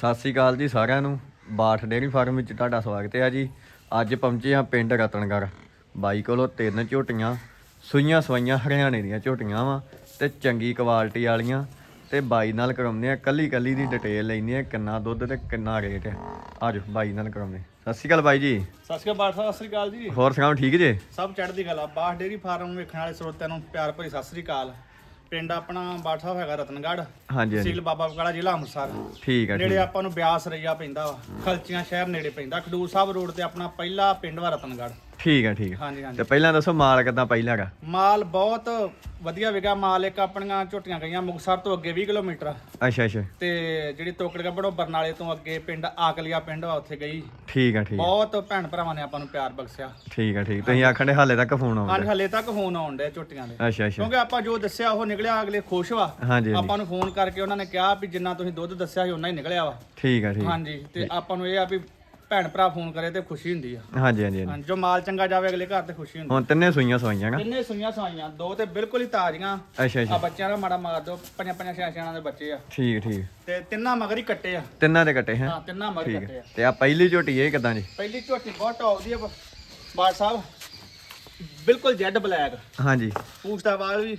ਸਤਿ ਸ੍ਰੀ ਅਕਾਲ ਜੀ ਸਾਰਿਆਂ ਨੂੰ। ਬਾਠ ਡੇਅਰੀ ਫਾਰਮ ਵਿੱਚ ਤੁਹਾਡਾ ਸਵਾਗਤ ਹੈ ਜੀ। ਅੱਜ ਪਹੁੰਚੇ ਹਾਂ ਪਿੰਡ ਰਤਨਗੜ ਬਾਈ ਕੋਲੋਂ ਤਿੰਨ ਝੋਟੀਆਂ ਸੂਈਆਂ ਸਵਾਈਆਂ ਹਰਿਆਣੇ ਦੀਆਂ ਝੋਟੀਆਂ ਵਾ ਤੇ ਚੰਗੀ ਕੁਆਲਿਟੀ ਵਾਲੀਆਂ ਤੇ ਬਾਈ ਨਾਲ ਕਰਾਉਂਦੇ ਆ ਕੱਲੀ ਕੱਲੀ ਦੀ ਡਿਟੇਲ ਲੈਣੀ ਆ ਕਿੰਨਾ ਦੁੱਧ ਤੇ ਕਿੰਨਾ ਰੇਟ ਹੈ। ਆਜੋ ਬਾਈ ਨਾਲ ਕਰਾਉਂਦੇ ਸਤਿ ਸ੍ਰੀ ਅਕਾਲ ਬਾਈ ਜੀ। ਸਤਿ ਸ਼੍ਰੀ ਅਕਾਲ ਬਾਠ ਸਾਹਿਬ ਸਤਿ ਸ਼੍ਰੀ ਅਕਾਲ ਜੀ। ਹੋਰ ਸੁਣਾਓ ਠੀਕ ਜੇ? ਸਭ ਚੜ੍ਹਦੀ ਕਲਾ। ਬਾਠ ਡੇਰੀ ਫਾਰਮ ਵੇਖਣ ਵਾਲੇ ਸਰੋਤਿਆਂ ਨੂੰ ਪਿਆਰ ਭਰੀ ਸਤਿ ਸ਼੍ਰੀ ਅਕਾਲ। ਪਿੰਡ ਆਪਣਾ ਬਾਠ ਹੈਗਾ ਰਤਨਗੜ੍ਹ ਹਾਂਜੀ ਹਾਂਜੀ। ਤਹਿਸੀਲ ਬਾਬਾ ਬਕਾਲਾ ਜ਼ਿਲ੍ਹਾ ਅੰਮ੍ਰਿਤਸਰ। ਠੀਕ ਆ ਨੇੜੇ। ਆਪਾਂ ਨੂੰ ਬਿਆਸ ਰਈਆ ਪੈਂਦਾ ਵਾ ਖਲਚੀਆਂ ਸ਼ਹਿਰ ਨੇੜੇ ਪੈਂਦਾ ਖਡੂਰ ਸਾਹਿਬ ਰੋਡ ਤੇ ਆਪਣਾ ਪਹਿਲਾ ਪਿੰਡ ਵਾ ਰਤਨਗੜ੍ਹ। ਠੀਕ ਆ ਠੀਕ ਆ। ਹਾਂਜੀ ਹਾਂਜੀ। ਤੇ ਪਹਿਲਾਂ ਦੱਸੋ ਮਾਲ ਕਿੱਦਾਂ ਪਹਿਲਾਂ ਹੈਗਾ ਮਾਲ ਬਹੁਤ ਵਧੀਆ ਵਿਗਾ ਮਾਲ ਇੱਕ ਆਪਣੀਆਂ ਝੋਟੀਆਂ ਗਈਆਂ ਮੁਕਤਸਰ ਤੋਂ ਅੱਗੇ 20 ਕਿਲੋਮੀਟਰ। ਅੱਛਾ ਅੱਛਾ। ਤੇ ਜਿਹੜੀ ਤੋਕੜ ਗੱਬੜੋਂ ਬਰਨਾਲੇ ਤੋਂ ਅੱਗੇ ਪਿੰਡ ਆਕਲੀਆ ਪਿੰਡ ਵਾ ਉੱਥੇ ਗਈ। ਠੀਕ ਆ ਠੀਕ ਆ। ਬਹੁਤ ਭੈਣ ਭਰਾਵਾਂ ਨੇ ਆਪਾਂ ਨੂੰ ਪਿਆਰ ਬਖਸ਼ਿਆ। ਠੀਕ ਆ ਠੀਕ ਤੁਸੀਂ ਆਖਣ ਦੇ ਹਾਲੇ ਤੱਕ ਫੋਨ ਆਉਂਦਾ ਹਲੇ ਤੱਕ ਫੋਨ ਆਉਣ ਡਿਆ ਝੋਟੀਆਂ ਦੇ। ਅੱਛਾ ਅੱਛਾ। ਕਿਉਂਕਿ ਆਪਾਂ ਜੋ ਦੱਸਿਆ ਉਹ ਨਿਕਲਿਆ ਅਗਲੇ ਖੁਸ਼ ਵਾ। ਹਾਂਜੀ ਹਾਂਜੀ। ਆਪਾਂ ਨੂੰ ਫੋਨ ਕਰਕੇ ਉਹਨਾਂ ਨੇ ਕਿਹਾ ਵੀ ਜਿੰਨਾ ਤੁਸੀਂ ਦੁੱਧ ਦੱਸਿਆ ਸੀ ਉਹਨਾਂ ਹੀ ਨਿਕਲਿਆ ਵਾ। ਠੀਕ ਆ ਠੀਕ ਆ। ਹਾਂਜੀ ਤੇ ਆਪਾਂ ਨੂੰ ਇਹ ਆ ਵੀ ਭੈਣ ਭਰਾ ਫੋਨ ਕਰੇ ਤੇ ਖੁਸ਼ੀ ਹੁੰਦੀ ਆ। ਹਾਂਜੀ ਹਾਂਜੀ ਹਾਂਜੀ। ਹਾਂਜੀ ਜੋ ਮਾਲ ਚੰਗਾ ਜਾਵੇ ਅਗਲੇ ਘਰ ਤੇ ਖੁਸ਼ੀ ਹੁੰਦੀ ਹੁਣ ਤਿੰਨੇ ਸੂਈਆਂ ਸਵਾਈਆਂ ਗਾ ਕਿੰਨੇ ਸੁਈਆਂ ਸਾਈਆਂ ਦੋ ਤੇ ਬਿਲਕੁਲ ਹੀ ਤਾਜ਼ੀਆਂ। ਅੱਛਾ ਆ ਅੱਛਾ ਬੱਚਿਆਂ ਦਾ ਮਾੜਾ ਮਾਰ ਦੋ ਪੰਜਾਂ ਪੰਜਾਂ ਛਿਆਂ ਛਿਆਂ ਦੇ ਬੱਚੇ ਆ। ਠੀਕ ਠੀਕ। ਤੇ ਤਿੰਨਾਂ ਮਗਰ ਹੀ ਕੱਟੇ ਆ। ਤਿੰਨਾਂ ਦੇ ਕੱਟੇ ਹੈ? ਹਾਂ ਤਿੰਨਾਂ ਮਗਰ ਹੀ ਠੀਕ। ਕੱਟੇ ਆ। ਹੈ। ਤੇ ਆ ਪਹਿਲੀ ਝੋਟੀ ਇਹ ਕਿਦਾਂ ਜੀ? ਪਹਿਲੀ ਝੋਟੀ ਬਹੁਤ ਟੌਪ ਦੀ ਆ ਬ- ਸਾਹਿਬ। ਬਿਲਕੁਲ ਜੈਡ ਬਲੈਕ। ਹਾਂਜੀ। ਪੂਛ ਦਾ ਵਾਲ ਵੀ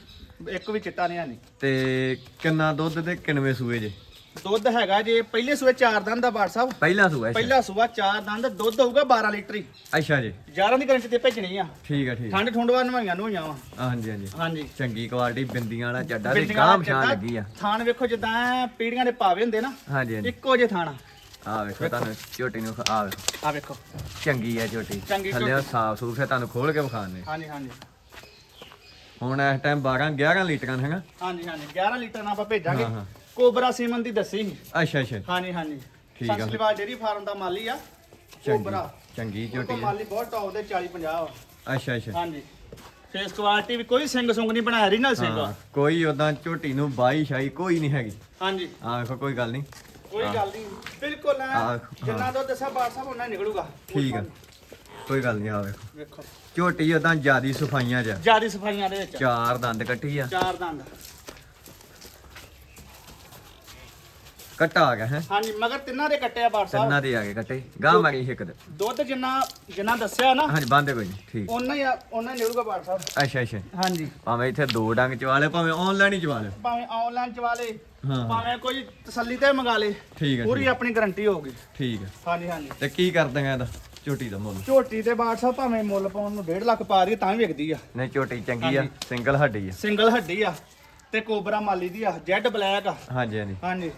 ਇੱਕ ਵੀ ਚਿੱਟਾ ਨਹੀਂ ਆਨੀ ਤੇ ਕਿੰਨਾ ਦੁੱਧ ਤੇ ਕਿੰਨਵੇਂ ਸੂਏ ਜੇ? ਦੁੱਧ ਹੈਗਾ ਜੇ ਪਹਿਲੇ ਸੂਏ ਚਾਰ ਦੰਦ ਦਾ ਬਾੜ ਸਾਹਿਬ। ਪਹਿਲਾ ਸੂਆ ਅੱਛਾ। ਪਹਿਲਾ ਸੂਆ ਚਾਰ ਦੰਦ ਦੁੱਧ ਹੋਊਗਾ 12 ਲੀਟਰ ਹੀ। ਅੱਛਾ ਜੀ। 11 ਦੀ ਗਰੰਟੀ ਤੇ ਭੇਜਣੀ ਆ। ਠੀਕ ਹੈ ਠੀਕ। ਠੰਡ ਠੁੰਡਵਾ ਨਵਾਈਆਂ ਨੂੰ ਹੋਈਆਂ ਵਾ ਹਾਂਜੀ ਹਾਂਜੀ। ਹਾਂਜੀ। ਚੰਗੀ ਕੁਆਲਿਟੀ ਬਿੰਦੀਆਂ ਵਾਲਾ ਚੱਡਾ ਤੇ ਬਿਲਡਿੰਗ ਚੱਡਾ, ਲੱਗੀ ਆ। ਥਾਣ ਵੇਖੋ ਜਿੱਦਾਂ ਐਂ ਪੀੜੀਆਂ ਦੇ ਪਾਵੇ ਹੁੰਦੇ ਨਾ ਹਾਂਜੀ ਹਾਂਜੀ। ਇੱਕੋ ਜੇ ਥਾਣਾ ਆ। ਵੇਖੋ ਤੁਹਾਨੂੰ ਝੋਟੀ ਨੂੰ ਆ ਵੇਖੋ। ਆ ਵੇਖੋ। ਚੰਗੀ ਆ ਝੋਟੀ। ਚੰਗੀ ਥੱਲੇ। ਸਾਫ਼ ਸੂਫ ਹੈ ਤੁਹਾਨੂੰ ਖੋਲ ਕੇ ਵਿਖਾਣੇ ਹਾਂਜੀ ਹਾਂਜੀ। ਹੁਣ ਇਸ ਟਾਈਮ 12 11 ਲੀਟਰਾਂ ਦਾ ਹੈਗਾ। ਹਾਂਜੀ ਹਾਂਜੀ। 11 ਲੀਟਰ ਨਾਲ ਆਪਾਂ ਭੇਜਾਂਗੇ। ਹਾਂ, ਹਾਂ। ਕੋਬਰਾ ਸੀਮਨ ਦੀ ਦੱਸੀ ਸੀ। ਅੱਛਾ ਅੱਛਾ। ਹਾਂਜੀ ਹਾਂਜੀ। ਠੀਕ ਆ। ਸੰਸਲੀਵਾਲ ਡੇਰੀ ਫਾਰਮ ਦਾ ਮਾਲੀ ਆ ਕੋਬਰਾ। ਚੰਗੀ ਝੋਟੀ ਹੈ ਮਾਲੀ ਬਹੁਤ ਟੌਪ ਦੇ 40 50 ਆ ਅੱਛਾ ਅੱਛਾ। ਹਾਂਜੀ। ਫੇਸ ਕੁਆਲਿਟੀ ਵੀ ਕੋਈ ਸਿੰਗ ਸੁੰਗ ਨਹੀਂ ਬਣਾਇਆ ਰੀਨਲ ਸਿੰਘ ਹਾਂ, ਕੋਈ ਉਦਾਂ ਝੋਟੀ ਨੂੰ ਬਾਈ ਸ਼ਾਈ ਕੋਈ ਨਹੀਂ ਹੈਗੀ। ਹਾਂਜੀ। ਆ ਵੇਖੋ ਕੋਈ ਗੱਲ ਨਹੀਂ। ਕੋਈ ਗੱਲ ਨਹੀਂ। ਬਿਲਕੁਲ ਐਂ ਹਾਂ। ਜਿੰਨਾ ਦੁੱਧ ਦੱਸਿਆ ਬਾੜ ਸਾਹਿਬ ਉਹਨਾਂ ਨਿਕਲੂਗਾ। ਠੀਕ ਆ। ਕੋਈ ਗੱਲ ਨਹੀਂ ਆ ਵੇਖੋ ਵੇਖੋ। ਝੋਟੀ ਉਦਾਂ ਜਿਆਦੀ ਸਫਾਈਆਂ ਚ ਆ। ਜਿਆਦੀ ਸਫਾਈਆਂ ਦੇ ਵਿੱਚ ਚਾਰ ਦੰਦ ਕੱਟੀ ਆ। ਚਾਰ ਦੰਦ। ਕੱਟਾ ਆ ਗਿਆ ਹੈ? ਹਾਂਜੀ ਮਗਰ ਤਿੰਨਾਂ ਦੇ ਕੱਟੇ ਆ ਬਾੜ ਸਾਹਿਬ। ਤਿੰਨਾਂ ਦੇ ਆ ਗਏ ਕੱਟੇ। ਗਾਂ ਮਾਰੀ ਇੱਕ ਦੇ। ਦੁੱਧ ਜਿੰਨਾ ਜਿੰਨਾ ਦੱਸਿਆ ਨਾ ਹਾਂਜੀ ਬੰਦੇ ਕੋਈ ਨਹੀਂ ਠੀਕ। ਉਹਨਾਂ ਹੀ ਉਹਨਾਂ ਨਿਕਲੂਗਾ ਬਾੜ ਸਾਹਿਬ। ਅੱਛਾ ਅੱਛਾ। ਹਾਂਜੀ। ਭਾਵੇਂ ਇੱਥੇ ਦੋ ਡੰਗ ਚਵਾ ਲੈ ਭਾਵੇਂ ਆਨਲਾਈਨ ਹੀ ਚਵਾ ਲੈ ਭਾਵੇਂ ਆਨਲਾਈਨ ਚਵਾ ਲੇ ਹਾਂ। ਭਾਵੇਂ ਕੋਈ ਤਸੱਲੀ ਤੇ ਮੰਗਾ ਲੇ ਠੀਕ ਹੈ ਪੂਰੀ ਠੀਕ- ਆਪਣੀ ਗਾਰੰਟੀ ਹੋਊਗੀ ਠੀਕ ਹੈ ਹਾਂਜੀ ਹਾਂਜੀ। ਤੇ ਕੀ ਕਰ ਦਾਂਗਾ ਇਹਦਾ? ਝੋਟੀ ਦਾ ਮੁੱਲ? ਝੋਟੀ ਤੇ ਸਾਹਿਬ ਭਾਵੇਂ ਮੁੱਲ ਪਾਉਣ ਨੂੰ 1.5 ਲੱਖ ਪਾ ਰਹੀ ਤਾਂ ਵੀ ਵਿਕਦੀ ਆ। ਨਹੀਂ ਝੋਟੀ ਚੰਗੀ ਆ। ਸਿੰਗਲ ਹੱਡੀ ਆ। ਸਿੰਗਲ ਹੱਡੀ ਆ ਤੇ ਕੋਬਰਾ ਮਾਲੀ ਦੀ ਆ ਜੈਡ ਬਲੈਕ ਆ। ਹਾਂਜੀ ਹਾਂਜੀ। ਹਾਂਜੀ।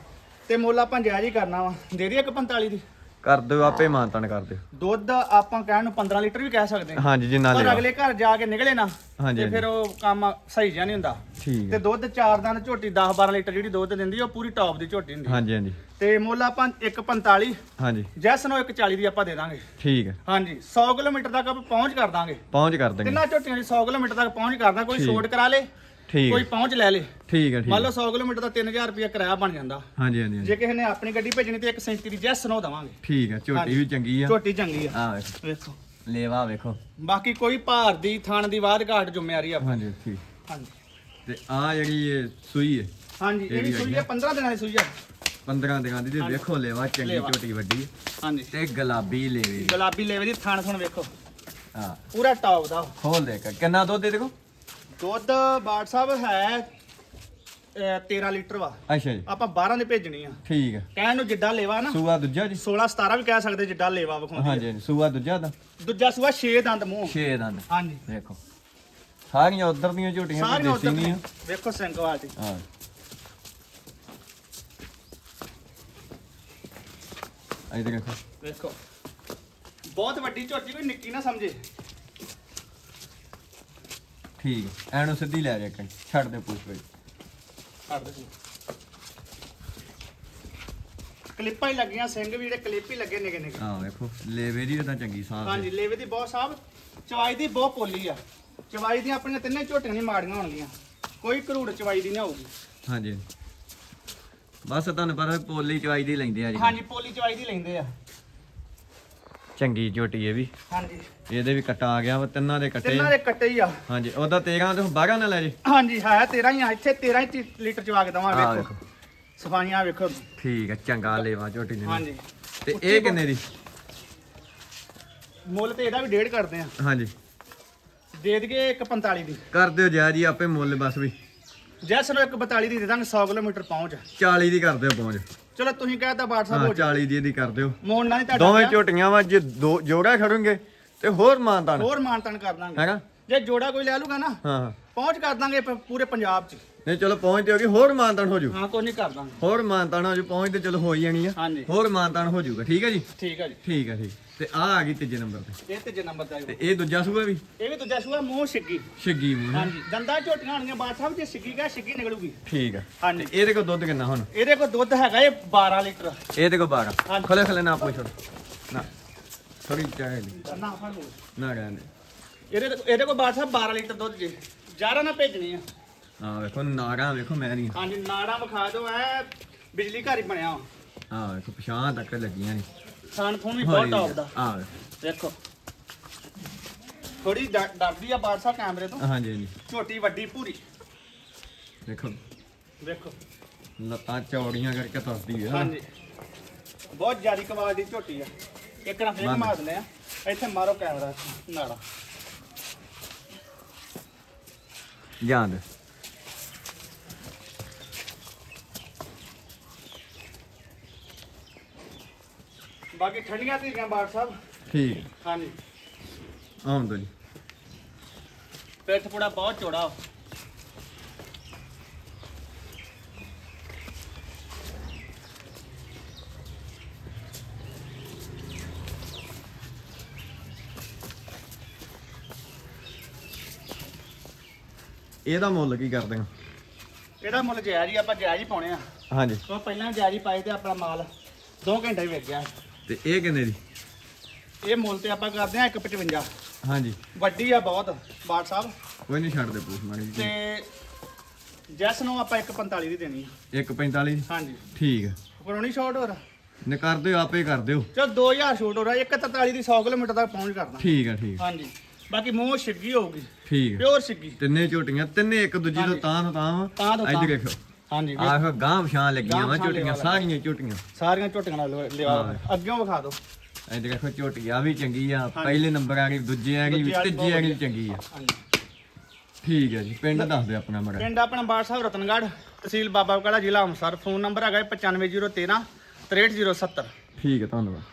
ਤੇ ਮੁੱਲ ਆਪਾਂ ਜਾਇਜ਼ ਹੀ ਕਰਨਾ ਵਾ। ਦੇ ਦੀ 145 ਦੀ? ਕਰ ਦਿਓ ਆਪੇ ਮਾਨਤਨ ਕਰ ਦਿਓ। ਦੁੱਧ ਆਪਾਂ ਕਹਿਣ ਨੂੰ 15 ਲੀਟਰ ਵੀ ਕਹਿ ਸਕਦੇ। ਹਾਂ ਹਾਂਜੀ ਜਿੰਨਾ ਪਰ ਲੈ ਅਗਲੇ ਘਰ ਜਾ ਕੇ ਨਿਕਲੇ ਨਾ ਹਾਂਜੀ, ਤੇ ਫਿਰ ਉਹ ਕੰਮ ਸਹੀ ਜਿਹਾ ਨਹੀਂ ਹੁੰਦਾ। ਠੀਕ ਤੇ ਹੈ। ਦੁੱਧ ਚਾਰ ਦਿਨ ਝੋਟੀ 10 12 ਲੀਟਰ ਜਿਹੜੀ ਦੁੱਧ ਦਿੰਦੀ ਉਹ ਪੂਰੀ ਟੌਪ ਦੀ ਝੋਟੀ ਹੁੰਦੀ। ਹਾਂਜੀ ਹਾਂਜੀ। ਤੇ ਮੁੱਲ ਆਪਾਂ 145 ਹਾਂਜੀ। ਜੈਸ ਨੂੰ 140 ਦੀ ਆਪਾਂ ਦੇ ਦਾਂਗੇ। ਠੀਕ ਹੈ। ਹਾਂਜੀ 100 ਕਿਲੋਮੀਟਰ ਤੱਕ ਆਪਾਂ ਪਹੁੰਚ ਕਰ ਦਾਂਗੇ। ਪਹੁੰਚ ਕਰ ਦਾਂਗੇ ਤਿੰਨਾਂ ਝੋਟੀਆਂ ਦੀ 100 ਕਿਲੋਮੀਟਰ ਤੱਕ ਪਹੁੰਚ ਕਰਦਾ ਕੋਈ ਠੀਕ। ਛੋਟ ਕਰਾ ਲੇ। ਠੀਕ ਕੋਈ ਪਹੁੰਚ ਲੈ ਲੇ। ਠੀਕ ਹੈ ਠੀਕ ਮੰਨ। ਲਓ 100 ਕਿਲੋਮੀਟਰ ਦਾ 3000 ਰੁਪਏ ਕਿਰਾਇਆ ਬਣ ਜਾਂਦਾ। ਹਾਂਜੀ ਹਾਂਜੀ ਹਾਂਜੀ। ਜੇ ਕਿਸੇ ਨੇ ਆਪਣੀ ਗੱਡੀ ਭੇਜਣੀ ਤੇ 137 ਦੀ ਜੈਸ ਨੂੰ ਦਵਾਂਗੇ। ਠੀਕ ਹੈ ਝੋਟੀ। ਵੀ ਚੰਗੀ ਆ। ਝੋਟੀ ਚੰਗੀ ਆ। ਆ ਵੇਖੋ। ਵੇਖੋ। ਲੇਵਾ ਵੇਖੋ। ਬਾਕੀ ਕੋਈ ਭਾਰ ਦੀ ਥਣ ਦੀ ਬਾਦ ਘਾਟ ਜ਼ਿੰਮੇਵਾਰੀ ਆ। ਹਾਂਜੀ ਠੀਕ। ਹਾਂਜੀ। ਤੇ ਆ ਜਿਹੜੀ ਇਹ ਸੂਈ ਹੈ ਹਾਂਜੀ ਇਹ ਇਹ ਵੀ ਵੀ ਸੂਈ ਆ 15 ਦਿਨਾਂ ਦੀ ਸੂਈ ਆ। 15 ਦਿਨਾਂ ਦੀ ਤੇ ਵੇਖੋ ਲੇਵਾ ਚੰਗੀ ਲੇਵਾ। ਝੋਟੀ ਵੱਡੀ ਹਾਂਜੀ। ਤੇ ਗੁਲਾਬੀ ਲੇਵੇ। ਗੁਲਾਬੀ ਲੇਵੇ ਦੀ ਥਣ ਥਣ ਵੇਖੋ। ਹਾਂ। ਪੂਰਾ ਟੌਪ ਦਾ। ਖੋਲ ਦੇ ਕੇ ਕਿੰਨਾ ਦੁੱਧ ਦੇ ਦੇਖੋ ਦੁੱਧ ਬਾਟ ਸਾਹਿਬ ਹੈ ਅਹ, 13 ਲੀਟਰ ਵਾ। ਅੱਛਾ ਜੀ। ਆਪਾਂ 12 ਦੇ ਭੇਜਣੀ ਆ। ਠੀਕ ਹੈ ਕਹਿਣ ਨੂੰ ਜਿੱਡਾ ਲੇਵਾ ਨਾ ਸੂਆ ਦੂਜਾ ਜੀ। 16 17 ਵੀ ਕਹਿ ਸਕਦੇ ਜਿੱਡਾ ਲੇਵਾ ਵਿਖਾਉਂਦੀ ਹਾਂਜੀ ਹਾਂਜੀ ਸੂਆ ਦੂਜਾ ਦਾ। ਆ। ਦੂਜਾ ਸੂਆ 6 ਦੰਦ ਮੂੰਹ। 6 ਦੰਦ। ਹਾਂਜੀ। ਦੇਖੋ। ਸਾਰੀਆਂ ਉਧਰ ਦੀਆਂ ਝੋਟੀਆਂ ਕੋਈ ਸਾਰੀਆਂ ਦੇਸੀ ਉੱਧਰ ਨੇ। ਵੇਖੋ ਸਿੰਘ ਕੁਆਲਿਟੀ ਹਾਂ। ਇਧਰ ਦੇਖੋ। ਵੇਖੋ। ਬਹੁਤ ਵੱਡੀ ਝੋਟੀ ਕੋਈ ਨਿੱਕੀ ਨਾ ਸਮਝੇ। ਠੀਕ ਹੈ। ਐਨੂੰ ਸਿੱਧੀ ਲੈ ਜਾ ਕੇ ਛੱਡ ਦੇ ਪੁੱਛ ਬਈ ਛੱਡ ਦੇ। ਕਲਿੱਪਾਂ ਹੀ ਲੱਗੀਆਂ ਸਿੰਘ ਵੀ ਜਿਹੜੇ ਕਲਿੱਪ ਹੀ ਲੱਗੇ ਨਿੱਕੇ ਨਿੱਕੇ। ਆ ਵੇਖੋ ਲੇਵੇ ਦੀ ਤਾਂ ਚੰਗੀ ਸਾਹ ਹਾਂਜੀ ਲੇਵੇ ਦੀ ਬਹੁਤ ਸਾਹਿਬ ਚਵਾਈ ਦੀ ਬਹੁਤ ਪੋਲੀ ਆ। ਚਵਾਈ ਦੀਆਂ ਆਪਣੀਆਂ ਤਿੰਨੇ ਝੋਟੀਆਂ ਨਹੀਂ ਮਾੜੀਆਂ ਹੋਣਗੀਆਂ। ਕੋਈ ਕਰੂੜ ਚਵਾਈ ਦੀ ਨਹੀਂ ਆਊਗੀ ਹਾਂਜੀ। ਬਸ ਤੁਹਾਨੂੰ ਪਤਾ ਪੋਲੀ ਚਵਾਈ ਦੀ ਲੈਂਦੇ ਆ ਜੀ ਹਾਂਜੀ ਪੋਲੀ ਚਵਾਈ ਦੀ ਲੈਂਦੇ ਆ। ਚੰਗੀ ਝੋਟੀ ਇਹ ਵੀ। ਹਾਂਜੀ। ਇਹਦੇ ਵੀ ਕੱਟਾ ਆ ਗਿਆ ਵਾ ਤਿੰਨਾਂ ਦੇ ਕੱਟੇ। ਤਿੰਨਾਂ ਦੇ ਕੱਟੇ ਹੀ ਆ। ਹਾਂਜੀ ਉਹਦਾ 13 ਤੇ 12 ਨਾ ਲੈ ਜੇ। ਹਾਂਜੀ ਹੈ 13 ਹੀ ਆ ਇੱਥੇ 13 ਹੀ ਲੀਟਰ ਚਵਾ ਕੇ ਆ ਦਵਾਂ ਵੇਖੋ। ਵੇਖੋ ਸਫਾਈਆਂ ਵੇਖੋ। ਠੀਕ ਹੈ ਚੰਗਾ ਲੇਵਾ ਝੋਟੀ ਨਾਲ। ਹਾਂਜੀ। ਤੇ ਇਹ ਕਿੰਨੇ ਦੀ? ਮੁੱਲ ਤੇ ਇਹਦਾ ਵੀ ਡੇਢ ਕਰਦੇ ਆ। ਹਾਂਜੀ। ਦੇ ਦਈਏ 145 ਦੀ। ਕਰ ਦਿਓ ਜੈ ਜੀ ਆਪੇ ਮੁੱਲ ਬਸ ਵੀ। ਜੈਸ ਨੂੰ 142 ਦੀ ਦੇ ਦਾਂਗੇ 100 ਕਿਲੋਮੀਟਰ ਪਹੁੰਚ। 40 ਦੀ ਕਰ ਦਿਓ ਪਹੁੰਚ। ਚਲੋ ਤੁਸੀਂ ਕਹਿਤਾ WhatsApp ਹਾਂ ਹੋ ਜਾ 40 ਦੀ ਇਹਦੀ ਕਰ ਦਿਓ। ਮੋੜ ਨਾਲ ਹੀ ਤੁਹਾਡਾ ਦੋਵੇਂ। ਝੋਟੀਆਂ ਵਾ ਜੇ ਦੋ ਜੋੜਾ ਖੜੋਗੇ ਤੇ ਹੋਰ ਮਾਨਤਾਨ। ਹੋਰ ਮਾਨਤਨ ਕਰ ਦਾਂਗੇ। ਹੈਗਾ ਜੇ ਜੋੜਾ ਕੋਈ ਲੈ ਲੂਗਾ ਨਾ ਹਾਂ ਹਾਂ। ਪਹੁੰਚ ਕਰ ਦਾਂਗੇ ਪ- ਪੂਰੇ ਪੰਜਾਬ 'ਚ। ਨਹੀਂ ਚਲੋ ਪਹੁੰਚ ਦਿਓਗੇ ਹੋਰ ਮਾਨਤਾਨ ਹੋ ਜੂ। ਹਾਂ ਕੋਈ ਨਹੀਂ ਕਰ ਦਾਂਗੇ। ਹੋਰ ਮਾਨਤਾਨ ਹੋ ਜੂ ਪਹੁੰਚ ਤੇ ਚਲੋ ਹੋ ਹੀ ਜਾਣੀ ਆ। ਹਾਂਜੀ। ਹੋਰ ਮਾਨਤਾਨ ਹੋ ਜੂਗਾ ਠੀਕ ਹੈ ਜੀ? ਠੀਕ ਹੈ ਜੀ। ਠੀਕ ਹੈ ਠੀਕ। ਤੇ ਆ ਆ ਗਈ ਤੀਜੇ ਨੰਬਰ ਤੇ। ਇਹ ਤੀਜੇ ਨੰਬਰ ਤੇ ਤੇ ਇਹ ਦੂਜਾ ਸੂਆ ਵੀ? ਇਹ ਵੀ ਦੂਜਾ ਸੂਆ ਮੂੰਹ ਛਿੱਗੀ ਛਿੱਗੀ ਮੂੰਹ ਹੈ। ਹਾਂਜੀ ਦੰਦਾਂ ਝੋਟੀਆਂ ਹੋਣਗੀਆਂ ਬਾਦ ਸਾਹਿਬ ਜੇ ਛਿੱਗੀ ਗਾ ਛਿੱਗੀ ਨਿਕਲੂਗੀ। ਠੀਕ ਹੈ ਹਾਂਜੀ। ਇਹਦੇ ਕੋਲ ਦੁੱਧ ਕਿੰਨਾ ਹੁਣ? ਇਹਦੇ ਕੋਲ ਦੁੱਧ ਹੈਗਾ ਇਹ 12 ਲੀਟਰ। ਇਹਦੇ ਕੋਲ 12 ਹਾਂਜੀ। ਖਲੇ ਖਲੇ ਨਾ ਪੁੱਛੋ। ਨਾ ਥੋੜੀ ਚਾਹ ਨਾ। ਫੜ ਲਓ। ਨਾ ਰਹਿਣ ਦੇ। ਇਹਦੇ ਇਹਦੇ ਕੋਲ ਬਾਦ ਸਾਹਿਬ 12 ਲੀਟਰ ਦੁੱਧ ਜੇ। ਜਾਰਾ ਨਾ ਭੇਜਣੀ ਆ। ਆ ਵੇਖੋ ਨਾਰਾਂ ਵੇਖੋ ਮੈਂ ਨਹੀਂ। ਹਾਂਜੀ ਨਾੜਾ ਵਿਖਾ ਦਿਓ ਐ ਬਿਜਲੀ ਘਰ ਹੀ ਬਣਿਆ ਵਾ ਆ ਵੇਖੋ ਪਛਾਣ ਤੱਕ ਲੱਗੀਆਂ ਨਹੀਂ ਖਾਣ ਖੂਨ ਵੀ ਬਹੁਤ ਟੌਪ ਦਾ। ਆ ਦੇਖੋ ਥੋੜੀ ਡਰਦੀ ਆ ਬਾਦ ਸਾਹਿਬ ਕੈਮਰੇ ਤੋਂ। ਹਾਂਜੀ ਹਾਂਜੀ। ਝੋਟੀ ਵੱਡੀ ਪੂਰੀ ਦੇਖੋ ਦੇਖੋ ਲੱਤਾਂ ਚੌੜੀਆਂ ਕਰਕੇ ਤਸਦੀ ਆ। ਹਾਂਜੀ। ਬਹੁਤ ਜ਼ਿਆਦੀ ਕਮਾਲ ਦੀ ਝੋਟੀ ਆ। ਇੱਕ ਨਾ ਫੇਰ ਬੰਦ। ਘੁਮਾ ਦਿੰਦੇ ਆ। ਇੱਥੇ ਮਾਰੋ ਕੈਮਰਾ ਨਾੜਾ। ਜਾਣ ਦੇ ਬਾਕੀ ਠੰਡੀਆਂ ਧੀਰੀਆਂ ਬਾੜ ਸਾਹਿਬ। ਠੀਕ। ਹਾਂਜੀ। ਆਉਣ ਦੋ ਜੀ ਪਿੱਠ ਪੂੜਾ ਬਹੁਤ ਚੌੜਾ। ਇਹਦਾ ਮੁੱਲ ਕੀ ਕਰਦੇ ਹੋ? ਇਹਦਾ ਮੁੱਲ ਜਾਇਜ਼ ਹੀ ਆਪਾਂ ਜਾਇਜ਼ ਹੀ ਪਾਉਣੇ ਆ। ਹਾਂਜੀ। ਉਹ ਪਹਿਲਾਂ ਜਾਇਜ਼ ਹੀ ਪਾਏ ਤੇ ਆਪਣਾ ਮਾਲ 2 ਘੰਟੇ ਹੀ ਵਿਕ ਗਿਆ। ਤੇ ਇਹ ਕਿੰਨੇ ਦੀ? ਇਹ ਮੁੱਲ ਤੇ ਆਪਾਂ ਕਰਦੇ ਆ 155 ਹਾਂਜੀ। ਵੱਡੀ ਆ ਬਹੁਤ ਬਾੜ ਸਾਹਿਬ। ਕੋਈ ਨਹੀਂ ਛੱਡ ਦੇ ਪੂਛ ਮਾਰੀ ਜੀ ਤੇ ਜੈਸ ਨੂੰ ਆਪਾਂ 145 ਦੀ ਦੇਣੀ ਆ। 145 ਹਾਂਜੀ। ਠੀਕ ਹੈ ਕਰੋਣੀ ਸ਼ਾਰਟ ਹੋਰ? ਨੇ ਕਰ ਦਿਓ ਆਪੇ ਕਰ ਦਿਓ। ਚਲ 2000 ਛੋਟ ਹੋ ਰਿਹਾ 143 ਦੀ 100 ਕਿਲੋਮੀਟਰ ਤੱਕ ਪਹੁੰਚ ਕਰਦਾ। ਠੀਕ ਹੈ ਠੀਕ ਹੈ, ਹਾਂਜੀ। ਬਾਕੀ ਮੂੰਹ ਛਿੱਗੀ ਹੋਊਗੀ। ਠੀਕ ਪਿਓਰ ਛਿੱਗੀ। ਤਿੰਨੇ ਝੋਟੀਆਂ ਤਿੰਨੇ ਇੱਕ ਦੂਜੀ ਤੋਂ। ਤਾਂ ਤਾਂ ਵਾ। ਤਾਂ ਇੱਧਰ ਤਾਂ। ਦੇਖੋ ਹਾਂਜੀ ਆਹ ਗਾਂ ਪਛਾਣ ਲੱਗੀਆਂ ਵਾ ਝੋਟੀਆਂ ਸਾਰੀਆਂ ਝੋਟੀਆਂ। ਸਾਰੀਆਂ ਝੋਟੀਆਂ ਨਾਲ ਲਿਆ। ਅੱਗਿਓਂ ਵਿਖਾ ਦਿਓ। ਇੱਧਰ ਦੇਖੋ ਝੋਟੀ ਆ ਵੀ ਚੰਗੀ ਆ। ਪਹਿਲੇ ਨੰਬਰ ਆ ਗਈ ਦੂਜੇ ਆ ਗਈ ਤੀਜੀ ਆ ਗਈ ਚੰਗੀ ਆ। ਠੀਕ ਹੈ ਜੀ ਪਿੰਡ ਦੱਸ ਦਿਓ ਆਪਣਾ ਮੜਾ ਪਿੰਡ ਆਪਣਾ ਬਾੜ ਸਾਹਿਬ ਰਤਨਗੜ੍ਹ ਤਹਿਸੀਲ ਬਾਬਾ ਬਕਾਲਾ ਜ਼ਿਲ੍ਹਾ ਅੰਮ੍ਰਿਤਸਰ। ਫੋਨ ਨੰਬਰ ਹੈਗਾ 9501 63070 ਠੀਕ ਹੈ ਧੰਨਵਾਦ।